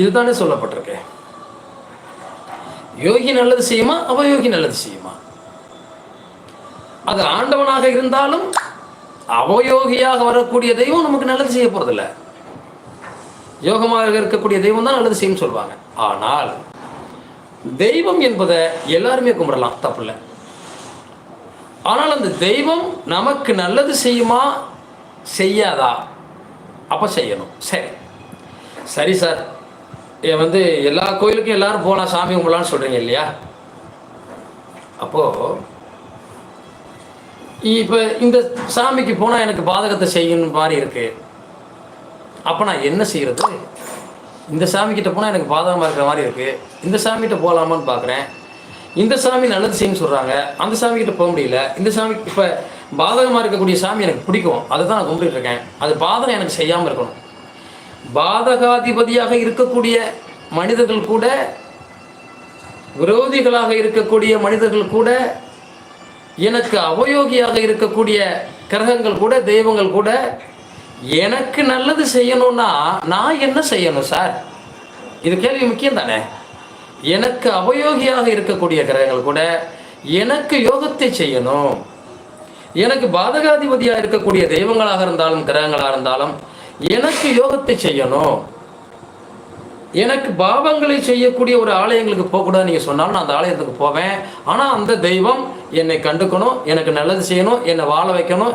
இதுதானே சொல்லப்பட்டிருக்கு. யோகி நல்லது செய்யுமா அவயோகி நல்லது செய்யுமா? அது ஆண்டவனாக இருந்தாலும் அவயோகியாக வரக்கூடிய தெய்வம் நமக்கு நல்லது செய்ய போறதில்ல. யோகமாக இருக்கக்கூடிய தெய்வம் தான் நல்லது செய்யும் சொல்லுவாங்க. ஆனால் தெய்வம் என்பதை எல்லாருமே கும்பிடலாம் தப்பில்லை ஆனால் அந்த தெய்வம் நமக்கு நல்லது செய்யுமா செய்யாதா? அப்போ செய்யணும். சரி. சரி சார். வந்து எல்லா கோயிலுக்கும் எல்லாரும் போகலாம் சாமி கும்பலான்னு சொல்கிறீங்க இல்லையா? அப்போது இப்போ இந்த சாமிக்கு போனால் எனக்கு பாதகத்தை செய்யணும் மாதிரி இருக்கு. அப்போ நான் என்ன செய்கிறது இந்த சாமிக்கிட்ட போனால் எனக்கு பாதகமாக இருக்கிற மாதிரி இருக்குது இந்த சாமிகிட்ட போகலாமான்னு பார்க்குறேன் இந்த சாமி நல்லது செய்யுன்னு சொல்கிறாங்க அந்த சாமிக்கிட்ட போக முடியல. இந்த சாமி இப்போ பாதகமாக இருக்கக்கூடிய சாமி எனக்கு பிடிக்கும். அதை தான் நான் கும்பிட்டுருக்கேன் அது பாதகம் எனக்கு செய்யாமல் இருக்கணும். பாதகாதிபதியாக இருக்கக்கூடிய மனிதர்கள் கூட விரோதிகளாக இருக்கக்கூடிய மனிதர்கள் கூட எனக்கு அவயோகியாக இருக்கக்கூடிய கிரகங்கள் கூட தெய்வங்கள் கூட எனக்கு நல்லது செய்யணும்னா நான் என்ன செய்யணும் சார்? இது கேள்வி முக்கியம் தானே? எனக்கு அவயோகியாக இருக்கக்கூடிய கிரகங்கள் கூட எனக்கு யோகத்தை செய்யணும். எனக்கு பாதகாதிபதியாக இருக்கக்கூடிய தெய்வங்களாக இருந்தாலும் கிரகங்களாக இருந்தாலும் எனக்கு யோகத்தை செய்யணும். எனக்கு பாவங்களை செய்யக்கூடிய ஒரு ஆலயங்களுக்கு போகக்கூடாது நீங்கள் சொன்னாலும் நான் அந்த ஆலயத்துக்கு போவேன். ஆனால் அந்த தெய்வம் என்னை கண்டுக்கணும் எனக்கு நல்லது செய்யணும் என்னை வாழ வைக்கணும்.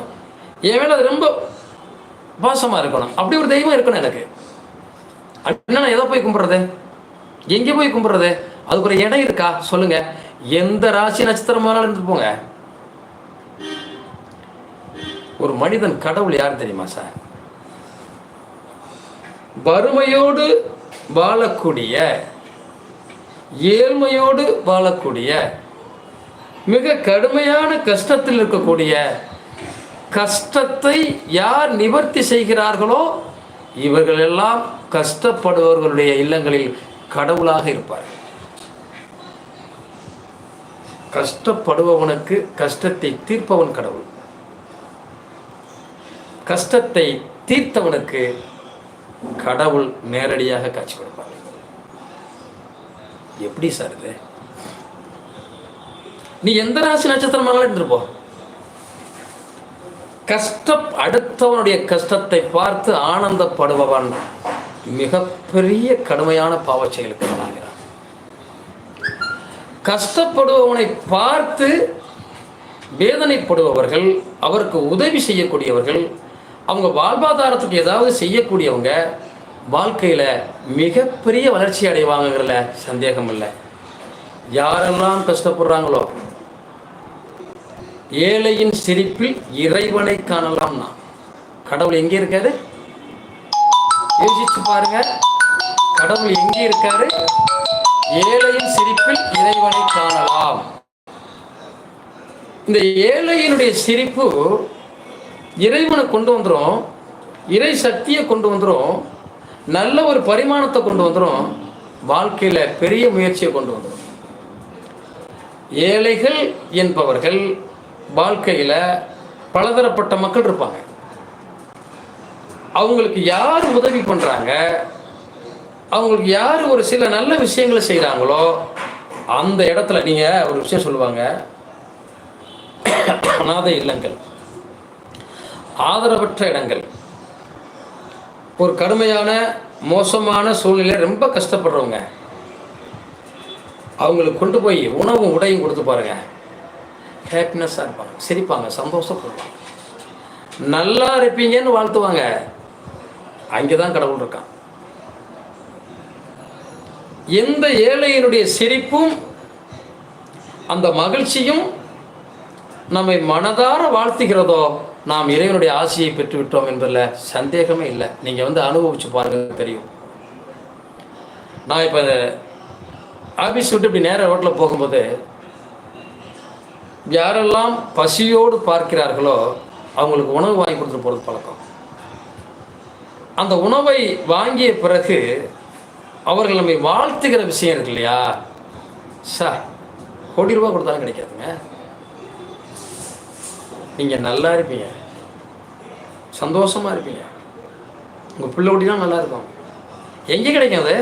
என் மேலே அது ரொம்ப பாசமாக இருக்கணும். அப்படி ஒரு தெய்வம் இருக்கணும் எனக்கு. அப்படின்னா நான் எதை போய் கும்பிட்றது? எங்கே போய் கும்பிட்றது? அதுக்கு ஒரு இடம் இருக்கா? சொல்லுங்க. எந்த ராசி நட்சத்திரம் வேணாலும் போங்க. ஒரு மனிதன் கடவுள் யார் தெரியுமா சார்? வறுமையோடு வாழக்கூடிய ஏழ்மையோடு வாழக்கூடிய மிக கடுமையான கஷ்டத்தில் இருக்கக்கூடிய கஷ்டத்தை யார் நிவர்த்தி செய்கிறார்களோ இவர்கள் எல்லாம் கஷ்டப்படுபவர்களுடைய இல்லங்களில் கடவுளாக இருப்பார் கஷ்டப்படுபவனுக்கு கஷ்டத்தை தீர்ப்பவன் கடவுள். கஷ்டத்தை தீர்த்தவனுக்கு கடவுள் நேரடியாக காட்சி கொடுப்பார். எப்படி சார் இது? நீ எந்த ராசி நட்சத்திரம் இருப்போம் கஷ்ட கஷ்டம் அடுத்தவனுடைய கஷ்டத்தை பார்த்து ஆனந்தப்படுபவன் மிகப்பெரிய கடுமையான பாவ செயலுக்கு கஷ்டப்படுபவனை பார்த்து வேதனைப்படுபவர்கள் அவருக்கு உதவி செய்யக்கூடியவர்கள் அவங்க வாழ்வாதாரத்துக்கு ஏதாவது செய்யக்கூடியவங்க வாழ்க்கையில் மிகப்பெரிய வளர்ச்சி அடைவாங்கங்கிறதுல சந்தேகம் இல்லை யாரெல்லாம் கஷ்டப்படுறாங்களோ ஏழையின் சிரிப்பில் இறைவனை காணலாம்னா கடவுள் எங்கே இருக்காரு? யோசிச்சு பாருங்க. கடவுள் எங்கே இருக்காரு? ஏழையின் சிரிப்பில் இறைவனை காணலாம். இந்த ஏழையினுடைய சிரிப்பு இறைவனை கொண்டு வந்துடும் இறை சக்தியை கொண்டு வந்துடும் நல்ல ஒரு பரிமாணத்தை கொண்டு வந்துடும் வாழ்க்கையில் பெரிய முயற்சியை கொண்டு வந்துடும் ஏழைகள் என்பவர்கள் வாழ்க்கையில் பலதரப்பட்ட மக்கள் இருப்பாங்க. அவங்களுக்கு யார் உதவி பண்ணுறாங்க அவங்களுக்கு யார் ஒரு சில நல்ல விஷயங்களை செய்கிறாங்களோ அந்த இடத்துல நீங்கள் ஒரு விஷயம் சொல்லுவாங்க அனாதை இல்லங்கள். ஆதரவற்ற இடங்கள். ஒரு கடுமையான மோசமான சூழ்நிலை ரொம்ப கஷ்டப்படுறவங்க அவங்களுக்கு கொண்டு போய் உணவும் உடையும் கொடுத்து பாருங்க. ஹாப்பினஸ்ஸாக இருப்பாங்க சிரிப்பாங்க சந்தோஷப்படுவாங்க. நல்லா இருப்பீங்கன்னு வாழ்த்துவாங்க. அங்கே தான் கடவுள் இருக்கான். எந்த ஏழையினுடைய சிரிப்பும் அந்த மகிழ்ச்சியும் நம்மை மனதார வாழ்த்துகிறதோ நாம் இறைவனுடைய ஆசையை பெற்றுவிட்டோம் என்பதில் சந்தேகமே இல்லை. நீங்கள் வந்து அனுபவிச்சு பாருங்கள் தெரியும். நான் இப்போ ஆஃபீஸ் விட்டு இப்படி நேர ரோட்டில் போகும்போது யாரெல்லாம் பசியோடு பார்க்கிறார்களோ அவங்களுக்கு உணவு வாங்கி கொடுத்துட்டு போகிறது பழக்கம். அந்த உணவை வாங்கிய பிறகு அவர்கள் நம்மை வாழ்த்துகிற விஷயம் இருக்கு இல்லையா? சார் கோடி ரூபா கொடுத்தாலும் கிடைக்காதுங்க. நீங்கள் நல்லா இருப்பீங்க. சந்தோஷமாக இருப்பீங்க. உங்கள் பிள்ளை குட்டிலாம் நல்லா இருக்கும் எங்கே கிடைக்கும் அது?